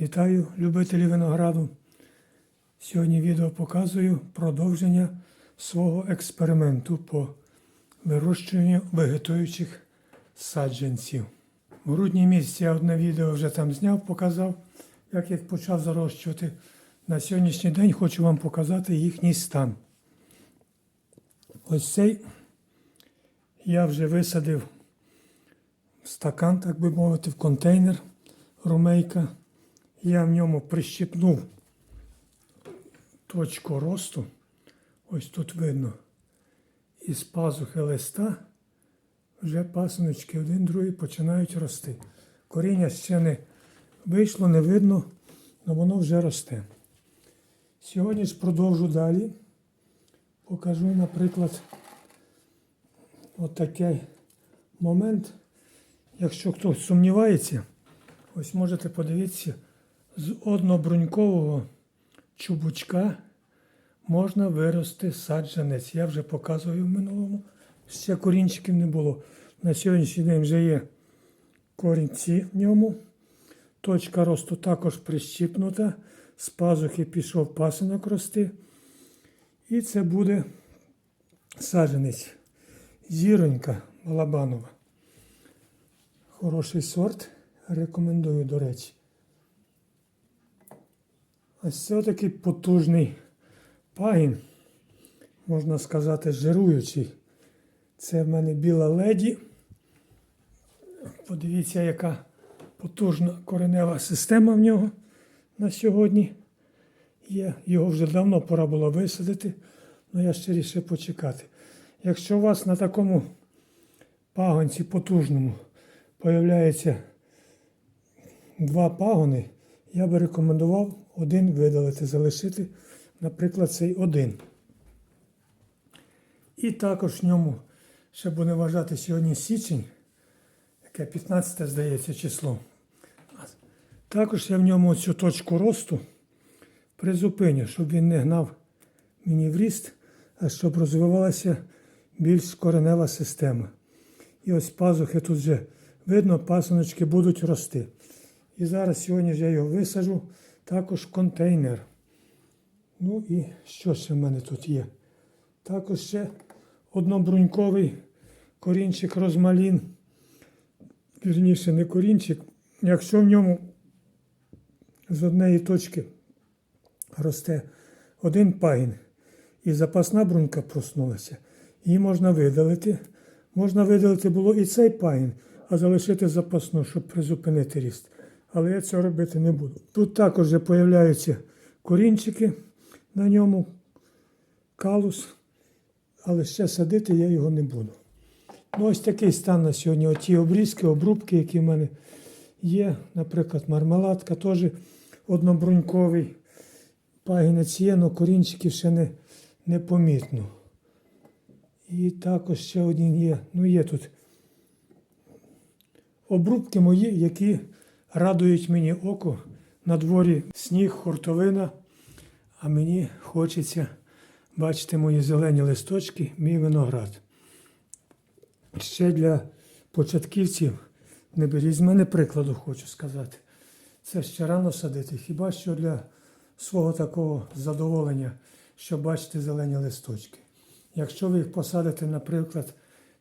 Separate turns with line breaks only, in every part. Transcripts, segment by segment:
Вітаю любителі винограду. Сьогодні відео показую продовження свого експерименту по вирощуванню вегетуючих саджанців. В грудні місяці я одне відео вже там зняв, показав, як їх почав зарощувати. На сьогоднішній день хочу вам показати їхній стан. Ось цей я вже висадив в стакан, так би мовити, в контейнер румейка. Я в ньому прищипнув точку росту. Ось тут видно. Із пазухи листа вже пасиночки один другий починають рости. Коріння ще не вийшло, не видно, але воно вже росте. Сьогодні ж продовжу далі. Покажу, наприклад, отакий момент. Якщо хтось сумнівається, ось можете подивитися, з однобрунькового чубучка можна вирости саджанець. Я вже показував в минулому. Ще корінчиків не було. На сьогоднішній день вже є корінці в ньому. Точка росту також прищіпнута. З пазухи пішов пасинок рости. І це буде саджанець. Зіронька Балабанова. Хороший сорт. Рекомендую, до речі. Ось це такий потужний пагін, можна сказати, жируючий. Це в мене біла леді. Подивіться, яка потужна коренева система в нього на сьогодні є. Його вже давно пора було висадити, але я ще рішив почекати. Якщо у вас на такому пагонці потужному появляється два пагони, я би рекомендував один видалити, залишити, наприклад, цей один. І також в ньому, ще буде вважати сьогодні січень, яке 15 здається число. Також я в ньому цю точку росту призупиню, щоб він не гнав мені в ріст, а щоб розвивалася більш коренева система. І ось пазухи тут вже видно, пасиночки будуть рости. І зараз сьогодні ж я його висаджу також контейнер. Ну і що ще в мене тут є? Також ще однобруньковий корінчик розмалін. Вірніше, не корінчик. Якщо в ньому з однієї точки росте один пагін і запасна брунька проснулася, її можна видалити. Можна видалити було і цей пагін, а залишити запасну, щоб призупинити ріст. Але я цього робити не буду. Тут також вже появляються корінчики на ньому, калус, але ще садити я його не буду. Ну, ось такий стан на сьогодні. Оті обрізки, обрубки, які в мене є. Наприклад, мармеладка теж однобруньковий. Пагінець є, але корінчиків ще не, не помітно. І також ще один є. Ну, є тут обрубки мої, які радують мені око. На дворі сніг, хуртовина, а мені хочеться бачити мої зелені листочки, мій виноград. Ще для початківців не беріть з мене прикладу, хочу сказати. Це ще рано садити, хіба що для свого такого задоволення, щоб бачити зелені листочки. Якщо ви їх посадите, наприклад,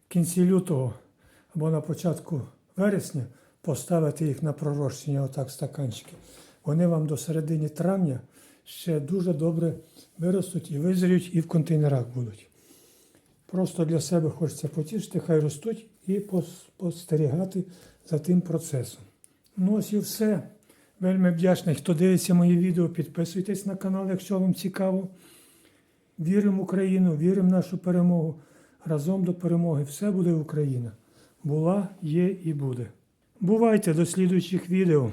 в кінці лютого або на початку вересня, поставити їх на пророщення, отак стаканчики, вони вам до середини травня ще дуже добре виростуть і визріють, і в контейнерах будуть. Просто для себе хочеться потішити, хай ростуть і спостерігати за тим процесом. Ну ось і все. Вельми вдячний, хто дивиться мої відео. Підписуйтесь на канал, якщо вам цікаво. Віримо в Україну, віримо в нашу перемогу. Разом до перемоги. Все буде Україна. Була, є і буде. Бувайте до слідуючих відео.